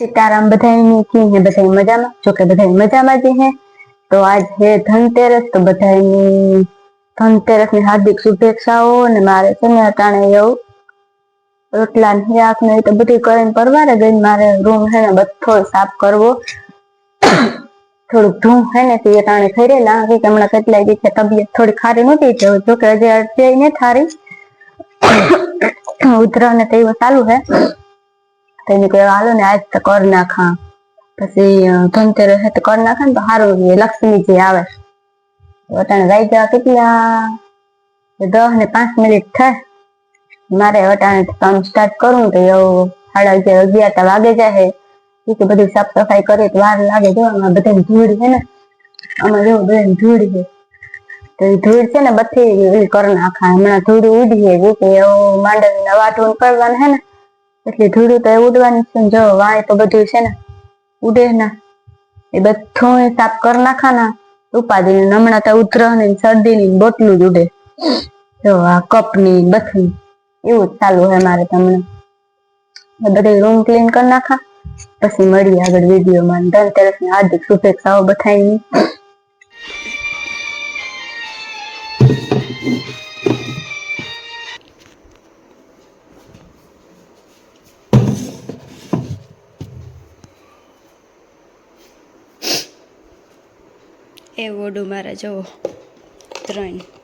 સીતારામ બધાની કી ને બધા મજામાં? જો કે બધા મજામાં જ હે. તો આજ હે ધનતેરસ, તો બધાની ધનતેરસની હાર્દિક શુભેચ્છાઓ ને મારે છે ને અટાણે એવું રોટલા ને હિરાક ને તો બધું કરીને પરવારે ગઈ મારે રૂમ હે ને બધો સાફ કરવો. થોડુંક ધૂમ હે ને તે અટાણે થઈ રહેલા કે હમણાં કેટલાય દિવસે તબિયત થોડી ખારી નહોતી જવું જો કે હજી અત્યારે ને થારી. ઉધરા ને તેવું ચાલુ હે. તો એને કહ્યું હાલો ને આજ તો કર નાખા. પછી ધનતેરસ તો કર નાખે ને તો સારું લક્ષ્મી લક્ષ્મીજી આવે. વટાણ વાગ્યા કેટલા? દસ ને પાંચ મિનિટ થાય. મારે વટાણ કામ સ્ટાર્ટ કરું તો એવું સાડા અગિયાર અગિયાર તો વાગે જાય કે બધું સાફ સફાઈ કરે તો વાર લાગે. જો, આમાં બધાની ધૂળ છે ને, આમાં જો બધાની ધૂળ છે. તો ધૂળ છે ને, બધી કર નાખા. હમણાં ધૂળ ઉડીએ જે કે એવું માંડવીના વાટવું કરવાનું હે ને એટલે ધૂળું તો એ ઉડવાની છે જો, વાય તો બધું છે ને ઉડે ના. એ બધું સાફ કરી નાખા ના ઉપાધિ હમણાં તો ઉધરહ ને શરદી ની બોટલું જ ઉડે. જો, આ કપની બથની એવું જ ચાલુ હે મારે તમને બધે રૂમ ક્લીન કરી નાખા. પછી મળીએ આગળ વિડીયોમાં. ધનતેરસની હાર્દિક શુભેચ્છાઓ બધાની એ ઓડું મારા જુઓ. ત્રણ.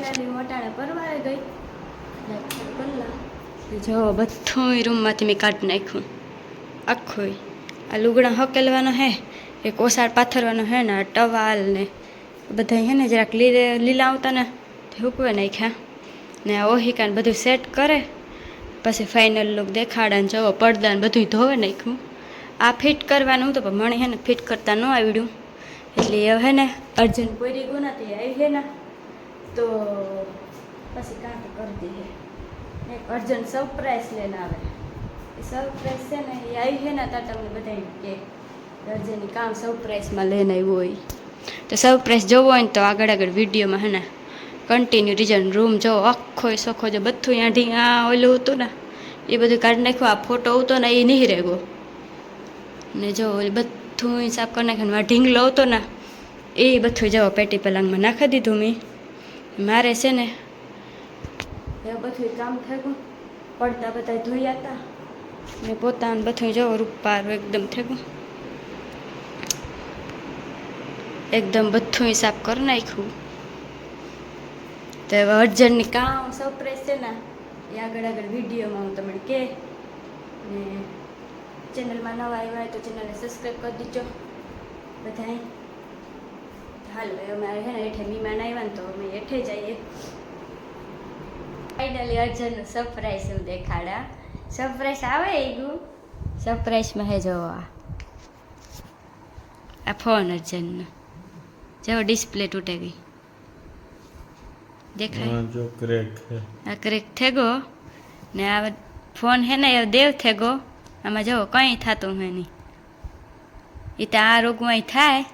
ફાઇનલી ગઈ. જો બધું રૂમમાંથી મેં કાઢી નાખ્યું. આખું આ લુગડા હકેલવાનો હે એ કોસાળ પાથરવાનો હે ને આ ટવાલ ને. બધા હે ને જરાક લીલે લીલા આવતા ને, તે હૂકવે નાખ્યા. ને આ ઓહિકાને બધું સેટ કરે. પછી ફાઇનલ લુક દેખાડે ને જવો પડદા ને બધું ધોવે નાખ્યું. આ ફિટ કરવાનું હતું, પણ મને હે ને ફિટ કરતા ન આવડ્યું. એટલે એ હે ને અર્જન્ટ પૂરી ગુનાથી નથી આવી ને તો પછી કાં તો કરી દઈએ. એક અર્જન્ટ સરપ્રાઈઝ લઈને આવે. એ સરપ્રાઈઝ છે ને, એ આવી છે ને ત્યાં તમને બધા કે અર્જન્ટ કામ સરપ્રાઈઝમાં લઈને આવ્યું હોય. તો સરપ્રાઈઝ જોવો હોય ને તો આગળ આગળ વિડીયોમાં હે ને કન્ટિન્યુ રીઝન રૂમ જો આખો સખો જો બધું અહીંયા ઢી આ ઓલું હતું ને, એ બધું કાઢી નાખ્યું, આ ફોટો હતો ને એ નહીં રહેગો ને જો બધું સાફ કરી નાખ્યું ઢીંગલો હતો ને, એ બધું જો પેટી પલંગમાં નાખી દીધું મેં. મારે છે ને એવું બધું કામ થયું પડતા બધા ધોયા હતા ને પોતાનું બધું જો રૂપારું એકદમ થયું. એકદમ બધું સાફ કરી નાખ્યું. તો હવે અર્જન્ટની કામ સરપ્રાઈઝ છે ને. એ આગળ આગળ વિડીયોમાં હું તમને કહે ને ચેનલમાં નવા આવ્યા હોય તો ચેનલને સબસ્ક્રાઈબ કરી દીજો. બધાય. હાલો અમારે છે ને એઠે મહેમાન આવ્યા ને તો અમે એઠે જઈએ. ફાઇનલી અર્જનનું સરપ્રાઈઝ હું દેખાડા સરપ્રાઈઝ આવે એ ગયું? સરપ્રાઈઝમાં હે જો આ. આ ફોન અર્જનનો. જો ડિસ્પ્લે તૂટે ગઈ. દેખાય? જો ક્રેક છે. આ ક્રેક થેગો ને આ ફોન હે ને દેવ દેવ થેગો આમાં જો કંઈ થતું હે નહીં. એ તો આ રોગમાં થાય.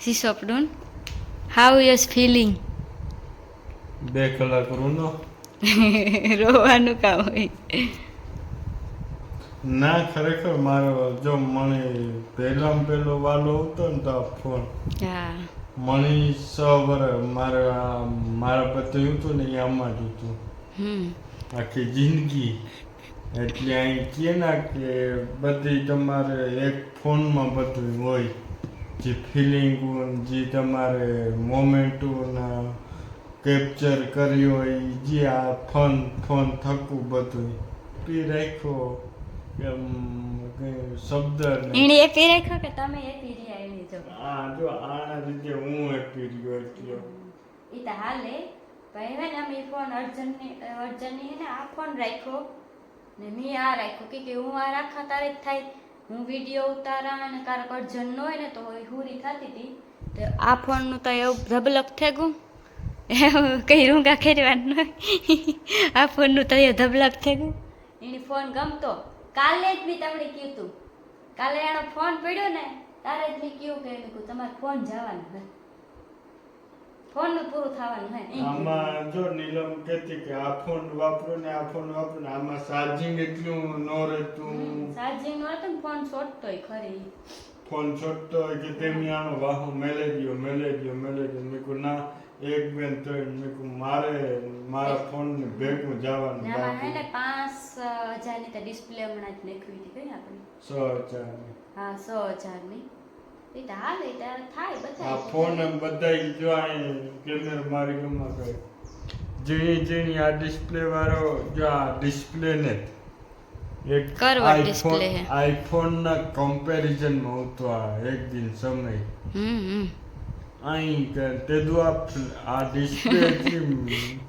શીશોપડું હાઉ યુઝ feeling? બે કલાક રૂનો. રોવાનું કામ હોય. ના ખરેખર મારો જો મને પહેલામાં પહેલો વાલો હતો ને તો ફોન હા. મણી સ વર્ષ મારા મારા પતિ હતું ને એ આમાં જ હતું. હમ. આખી જિંદગી. એટલે અહીં કે ના કે બધી તમારે એક ફોનમાં બધું હોય. જે ફિલિંગ જે તમારે મોમેન્ટોના કેપ્ચર કર્યું હોય જે આ ફન ફન થકું બધું પી રાખ્યો શબ્દ. એણે એ પી કે તમે એ પી રહ્યા એની જો જો આના રીતે હું એ પી રહ્યો એટલે. એ તો હાલે. ભાઈ હે અમે ફોન અર્જનની અર્જનની હે ને આ ફોન રાખ્યો. ને મેં આ રાખ્યો. કે કે હું આ રાખા તારે જ થાય. હું વીડિયો ઉતારા અને કારક અર્જન ન હોય ને તો હુરી થતી હતી. તો આ ફોનનું તો એવું ધબલક થઈ ગયું કઈ રૂંગા ખેરવાનું આ ફોનનું તો એ ધબલક થઈ ગયું એની ફોન ગમતો. કાલે જ બી તમને કીધું. કાલે એનો ફોન પડ્યો ને, તારે જ મેં કહ્યું કે તમારે ફોન જવાનું હે ફોનનું પૂરું થવાનું હે આમાં જો નીલમ કહેતી કે આ ફોન વાપરો ને આ ફોન વાપરો ને આમાં ચાર્જિંગ એટલું ન રહેતું. ચાર્જિંગ ન હતો ફોન છોડતોય ખરી. ફોન હોય કે તેમ આનો વાહો મેલે ગયો મેલે ગયો મેલે દ્યો. મેં કહું ના એક બેન ત્રણ મેં કહું મારે મારા ફોન ને ભેગું જવાનું ને હે ને બાકી. પાંચ હજારની તો ડિસ્પ્લે હમણાં જ નાખવી હતી કઈ આપણે? સો હજાર હા સો હજારની. એ ફોન બધા જો અહીં મારી ગમમાં કરે ઝીણી ઝીણી આ ડિસ્પ્લે વાળો જો આ ડિસ્પ્લે ને એક આઈફોન ના કમ્પેરિઝનમાં હતો આ એક દિન સમય. અહીં તે દુ આ આ ડિસ્પ્લે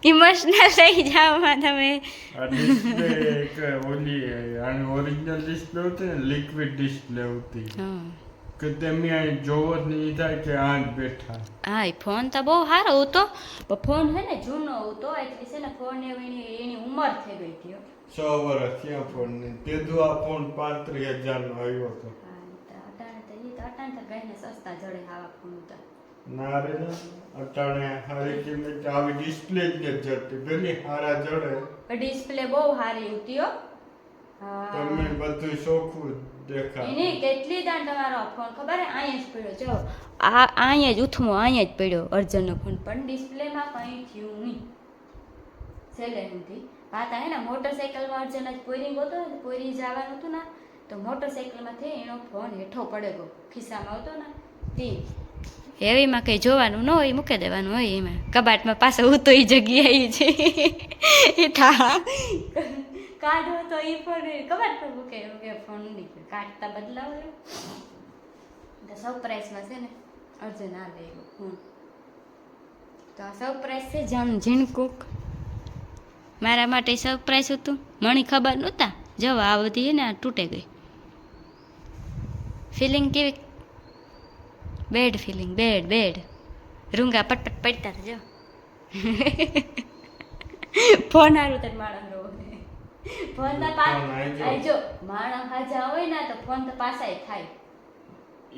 ઇમોશનલ થઈ જાવમાં તમે. આ ડિસ્પ્લે એક ઓલી આની ઓરિજિનલ ડિસ્પ્લે હોતી ને લિક્વિડ ડિસ્પ્લે હતી. હા. કે તમે જોવો જ નહીં થાય કે આ જ બેઠા. હા એ ફોન તો બહુ સારો હતો. પણ ફોન છે ને જૂનો હતો એટલે છે ને ફોન એની એની ઉંમર થઈ ગઈ હતી હો. સો વર્ષ ક્યાં ફોન ને તે તો આ ફોન પાંત્રીસ હજાર નો આવ્યો હતો. હા ઈ તો અટાણે તો ઈ તો અટાણે તો કઈને સસ્તા જડે આવા ફોન હતા ના રે અટાણે હારી કિંમત આવી ડિસ્પ્લે જ નથી જતી. પેલી હારા જડે. ડિસ્પ્લે બહુ સારી હતી હો. હા. તમે બધું દેખાય એની કેટલી દાન તમારો ફોન ખબર અહીંયા જ પડ્યો. જો, આ અહીંયા જ ઉથમો અહીંયા જ પડ્યો અર્જનનો ફોન પણ ડિસ્પ્લેમાં કંઈ થયું નહીં. છેલ્લે સુધી. વાત હે ને મોટરસાઇકલમાં અર્જન જ પોરી ને પોઈરી જવાનું હતું ને, તો મોટરસાઇકલમાંથી એનો ફોન હેઠો પડે ગયો. ખિસ્સામાં હતો ને, તે. એવીમાં કંઈ જોવાનું ન હોય મૂકી દેવાનું હોય એમાં. કબાટમાં પાછો ઉતો એ જગ્યાએ છે. કાઢો તો એ ફોન ખબર પડવું કે એવું કે ફોન નીકળ્યો કાઢતા બદલાવો. તો સરપ્રાઈઝમાં છે ને અર્જુન આ લે ફોન. તો આ સરપ્રાઈઝ છે જાણ જીણ કુક. મારા માટે સરપ્રાઈઝ હતું. મને ખબર નહોતા. જવા આ બધી ને આ તૂટે ગઈ. ફિલિંગ કેવી? બેડ ફિલિંગ બેડ બેડ રૂંગા પટપટ પડતા જો. ફોન હારું તને માણસ ફોન તો પા જો. માણસ હાજા હોય ને તો ફોન તો પાસાય થાય.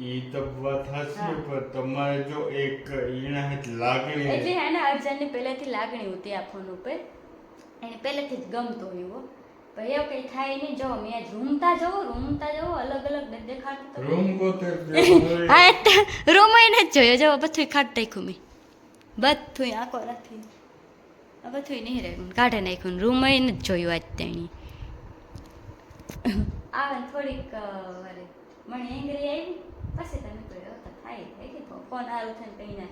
ઈ તો વાત હાચી. પણ તમારે જો એક ઈણા હેત લાગણી એટલે હે ને અર્જનની પહેલેથી લાગણી હતી આ ફોન ઉપર. એને પહેલેથી જ ગમતો હોય એવો. ભાઈ એવું કંઈ થાય નહીં. જો મેં આજ રૂમતા જવું રૂમતા જવું અલગ અલગ દેખાડતો રૂમ ગોતે હા રૂમ જ જોયો. જો બધું ખાટ નાખ્યું મેં. બધું આખો રાખી આ બધું નહીં રહ્યું કાઢે નાખ્યું રૂમ જ જોયું આજ તેણી. આવે થોડીક વારે મને એંગરી આવી પછી તમે કોઈ તો થાય થાય કે ફોન સારું થઈને કંઈ ના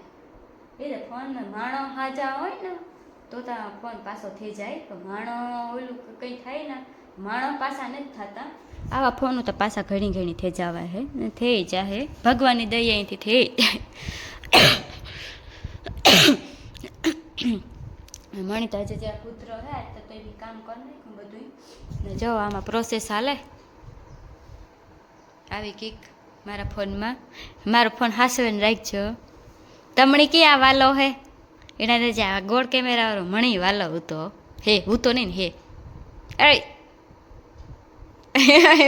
એટલે ફોન માણો હાજા હોય ને, તો તો ફોન પાછો થઈ જાય. તો માણો ઓલું કંઈ થાય ને. માણો પાછા નથી થતા. આવા ફોનો તો પાછા ઘણી ઘણી થઈ જવા હે. થઈ જાહે ભગવાનની દયા અહીંથી થઈ જાય. મણી તો આજે જ્યાં કૂતરો હે, તો તો એ કામ કરી નાખ્યું બધું ને જો, આમાં પ્રોસેસ હાલે. આવી કીક મારા ફોનમાં. મારો ફોન હાસવીને રાખજો. તમણી ક્યાં વાલો હે? એના જે આ ગોળ કેમેરા વાળો મણી વાલો હતો. હે હું તો નહીં હે. અરે.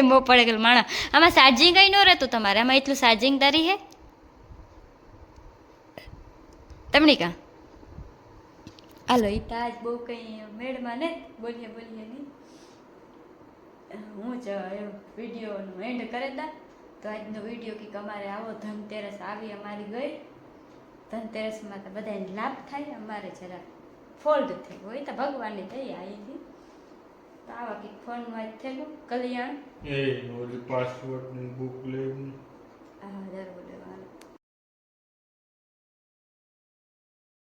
બહુ પડે ગયેલું માણા આમાં ચાર્જિંગ કઈ ન રહેતું તમારે? આમાં એટલું ચાર્જિંગ તારી હે? તમણી કાં હાલો એ તો આજ બહુ કંઈ મેળમાં ને બોલીએ બોલીએ નહીં. હું જ વિડીયોનું એન્ડ કરે દા તો આજનો વીડિયો કંઈક અમારે આવો ધનતેરસ આવી અમારી ગઈ. ધનતેરસમાં તો બધાને લાભ થાય અમારે જરા ફોલ્ડ થઈ હોય તો ભગવાનની થઈ અહીંથી તો આવા કંઈક ફોનમાં જ થયેલું. કલ્યાણ. એ પાસવર્ડની બુક લેવું. હા દર